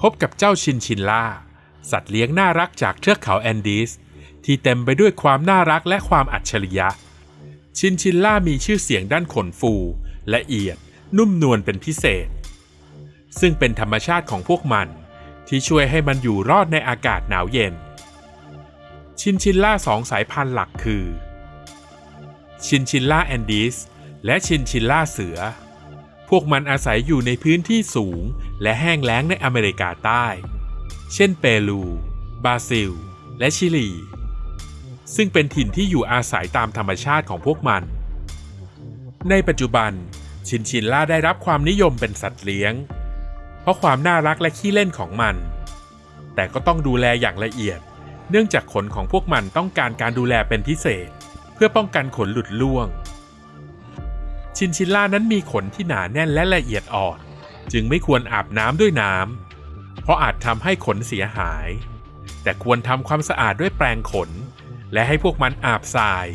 พบกับเจ้าชินชินล่า สัตว์เลี้ยงน่ารักจากเทือกเขาแอนดีส ที่เต็มไปด้วยความน่ารักและความอัจฉริยะ ชินชินล่ามีชื่อเสียงด้านขนฟู ละเอียด นุ่มนวลเป็นพิเศษ ซึ่งเป็นธรรมชาติของพวกมัน ที่ช่วยให้มันอยู่รอดในอากาศหนาวเย็น ชินชินล่าสองสายพันธุ์หลักคือ ชินชินล่าแอนดีสและชินชินล่าเสือ พวกมันอาศัยอยู่ในพื้นที่สูง และแห้งแล้งในอเมริกาใต้ เช่นเปรู บราซิล และชิลี ซึ่งเป็นถิ่นที่อยู่อาศัยตามธรรมชาติของพวกมัน ในปัจจุบันชินชินล่าได้รับความนิยมเป็นสัตว์เลี้ยง เพราะความน่ารักและขี้เล่นของมัน แต่ก็ต้องดูแลอย่างละเอียด เนื่องจากขนของพวกมันต้องการการดูแลเป็นพิเศษ เพื่อป้องกันขนหลุดล่วง ชินชินล่านั้นมีขนที่หนาแน่นและละเอียดอ่อน จึงไม่ควรอาบน้ำด้วยน้ำเพราะอาจทำให้ขนเสียหาย แต่ควรทำความสะอาดด้วยแปรงขน และให้พวกมันอาบทราย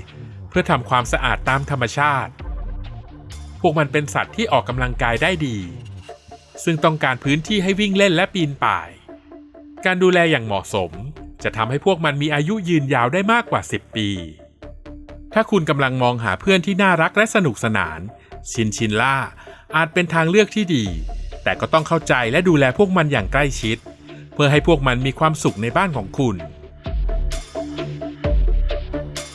เพื่อทำความสะอาดตามธรรมชาติ พวกมันเป็นสัตว์ที่ออกกำลังกายได้ดี ซึ่งต้องการพื้นที่ให้วิ่งเล่นและปีนป่าย การดูแลอย่างเหมาะสม จะทำให้พวกมันมีอายุยืนยาวได้มากกว่า 10 ปี ถ้าคุณกำลังมองหาเพื่อนที่น่ารักและสนุกสนาน ชินชินล่า อาจเป็นทางเลือกที่ดี แต่ก็ต้องเข้าใจและดูแลพวกมันอย่างใกล้ชิด เพื่อให้พวกมันมีความสุขในบ้านของคุณ